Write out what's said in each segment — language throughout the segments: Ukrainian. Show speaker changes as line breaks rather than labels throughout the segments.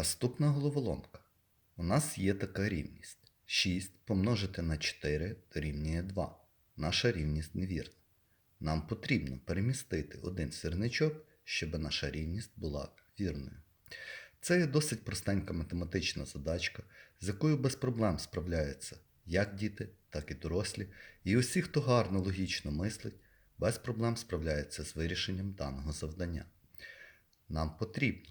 Наступна головоломка. У нас є така рівність. 6 помножити на 4 дорівнює 2. Наша рівність невірна. Нам потрібно перемістити один сірничок, щоб наша рівність була вірною. Це є досить простенька математична задачка, з якою без проблем справляються як діти, так і дорослі, і усі, хто гарно логічно мислить, без проблем справляються з вирішенням даного завдання. Нам потрібно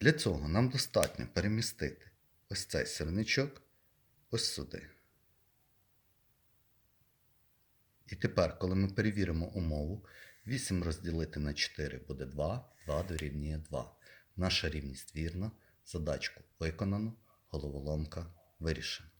Для цього нам достатньо перемістити ось цей сірничок ось сюди. І тепер, коли ми перевіримо умову, 8 розділити на 4 буде 2, 2 дорівнює 2. Наша рівність вірна, задачку виконано, головоломка вирішена.